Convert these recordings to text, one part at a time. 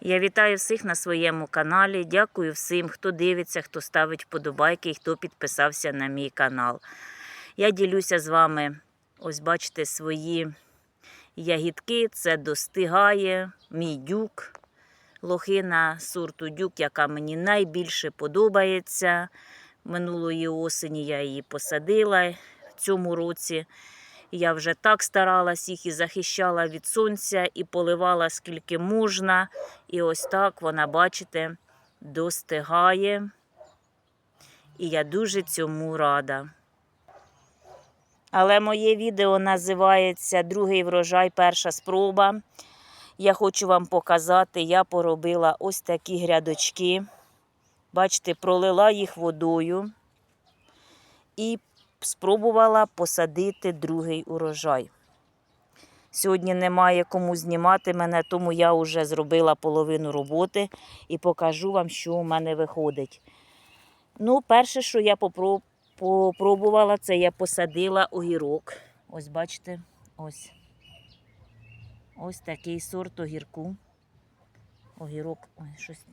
Я вітаю всіх на своєму каналі. Дякую всім, хто дивиться, хто ставить вподобайки і хто підписався на мій канал. Я ділюся з вами, ось бачите, свої ягідки. Це достигає мій дюк, лохина сорту дюк, яка мені найбільше подобається. Минулої осені я її посадила в цьому році. Я вже так старалась їх і захищала від сонця, і поливала скільки можна. І ось так вона, бачите, достигає. І я дуже цьому рада. Але моє відео називається Другий врожай, перша спроба. Я хочу вам показати, я поробила ось такі грядочки. Бачите, пролила їх водою і спробувала посадити другий урожай. Сьогодні немає кому знімати мене, тому я вже зробила половину роботи і покажу вам, що у мене виходить. Ну, перше, що я попро- попробувала, це я посадила огірок. Ось бачите, ось. Ось такий сорт огірку. Огірок, ой, щось.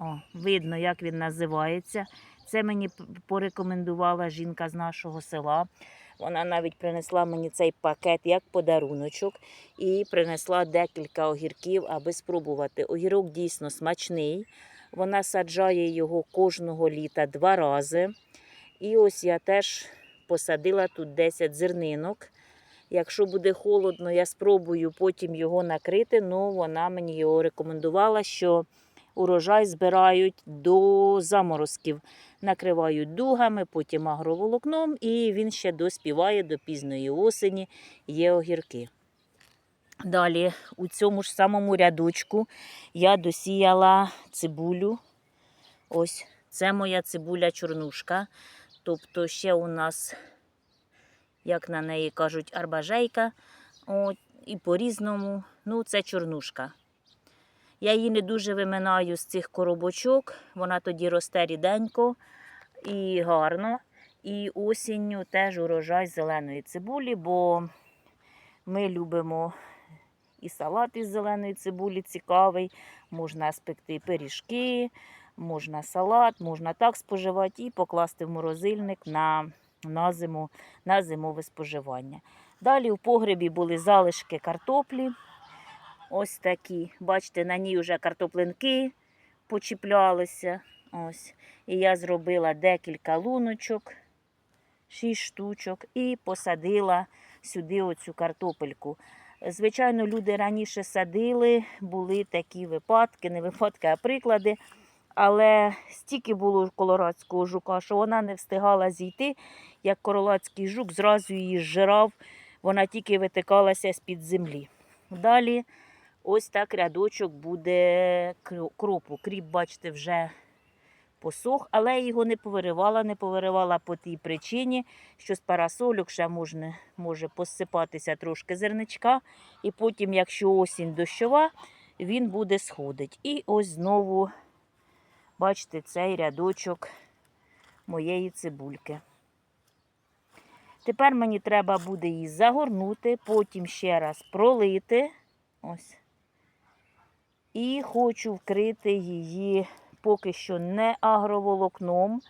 О, видно, як він називається. Це мені порекомендувала жінка з нашого села. Вона навіть принесла мені цей пакет як подаруночок і принесла декілька огірків, аби спробувати. Огірок дійсно смачний. Вона саджає його кожного літа два рази. І ось я теж посадила тут 10 зернинок. Якщо буде холодно, я спробую потім його накрити. Ну, вона мені його рекомендувала, що урожай збирають до заморозків. Накривають дугами, потім агроволокном, і він ще доспіває до пізної осені. Є огірки. Далі, у цьому ж самому рядочку я досіяла цибулю. Ось це моя цибуля чорнушка. Тобто ще у нас, як на неї кажуть, арбажейка. От, і по-різному, ну, це чорнушка. Я її не дуже виминаю з цих коробочок, вона тоді росте ріденько і гарно. І осінню теж урожай зеленої цибулі, бо ми любимо і салат із зеленої цибулі цікавий. Можна спекти пиріжки, можна салат, можна так споживати і покласти в морозильник на, на, зиму, на зимове споживання. Далі у погребі були залишки картоплі. Ось такі. Бачите, на ній вже картоплинки почіплялися. Ось. І я зробила декілька луночок, шість штучок, і посадила сюди оцю картопельку. Звичайно, люди раніше садили, були такі випадки, не випадки, а приклади. Але стільки було колорадського жука, що вона не встигала зійти, як колорадський жук зразу її зжирав, вона тільки витикалася з-під землі. Далі ось так рядочок буде кропу. Кріп, бачите, вже посох, але я його не повиривала, не повиривала по тій причині, що з парасольок ще можна, може посипатися трошки зерничка, і потім, якщо осінь дощова, він буде сходить. І ось знову, бачите, цей рядочок моєї цибульки. Тепер мені треба буде її загорнути, потім ще раз пролити. Ось. І хочу вкрити її поки що не агроволокном,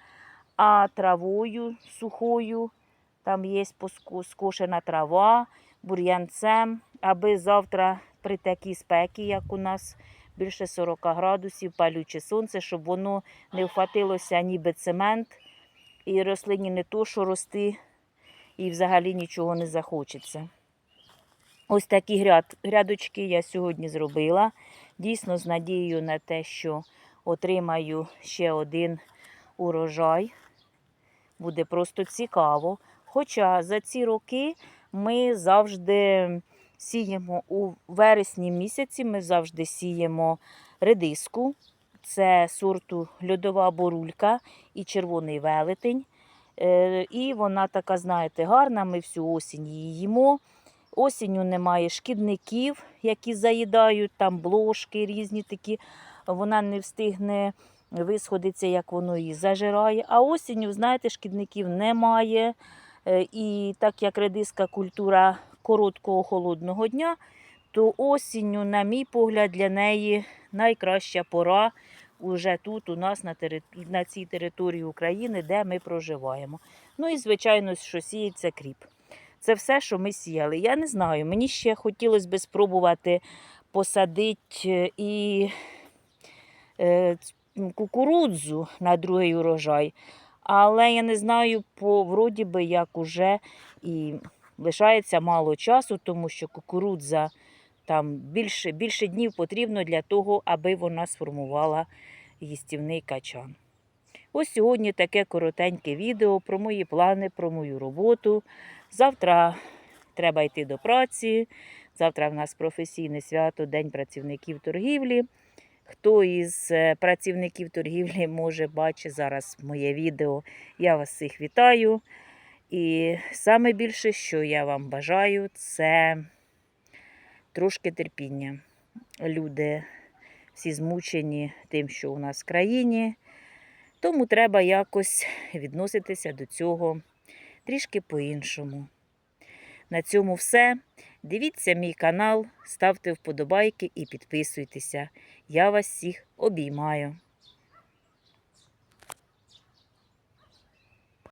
а травою сухою. Там є скошена трава, бур'янцем, аби завтра при такій спекі, як у нас більше 40 градусів, палюче сонце, щоб воно не вхватилося ніби цемент, і рослині не то, що рости, і взагалі нічого не захочеться. Ось такі гряд, грядочки я сьогодні зробила. Дійсно, з надією на те, що отримаю ще один урожай. Буде просто цікаво. Хоча за ці роки ми завжди сіємо у вересні місяці, ми завжди сіємо редиску. Це сорту льодова борулька і червоний велетень. Е, І вона така, знаєте, гарна. Ми всю осінь її їмо. Осінню немає шкідників, які заїдають там блошки різні такі. Вона не встигне висходиться, як воно її зажирає. А осінню, знаєте, шкідників немає. Е, І так як редиска культура короткого холодного дня, то осінню, на мій погляд, для неї найкраща пора уже тут, у нас на, тери... на цій території України, де ми проживаємо. Ну і, звичайно, що сіється кріп. Це все, що ми сіяли. Я не знаю, мені ще хотілося б спробувати посадити і е, кукурудзу на другий урожай. Але я не знаю, по вроді би як уже і лишається мало часу, тому що кукурудза там більше, більше днів потрібно для того, аби вона сформувала їстівний качан. Ось сьогодні таке коротеньке відео про мої плани, про мою роботу. Завтра треба йти до праці. Завтра в нас професійне свято, День працівників торгівлі. Хто із е, працівників торгівлі може бачить зараз моє відео, я вас всіх вітаю. І саме більше, що я вам бажаю, це трошки терпіння. Люди всі змучені тим, що у нас в країні. Тому треба якось відноситися до цього трішки по-іншому. На цьому все. Дивіться мій канал, ставте вподобайки і підписуйтеся. Я вас всіх обіймаю.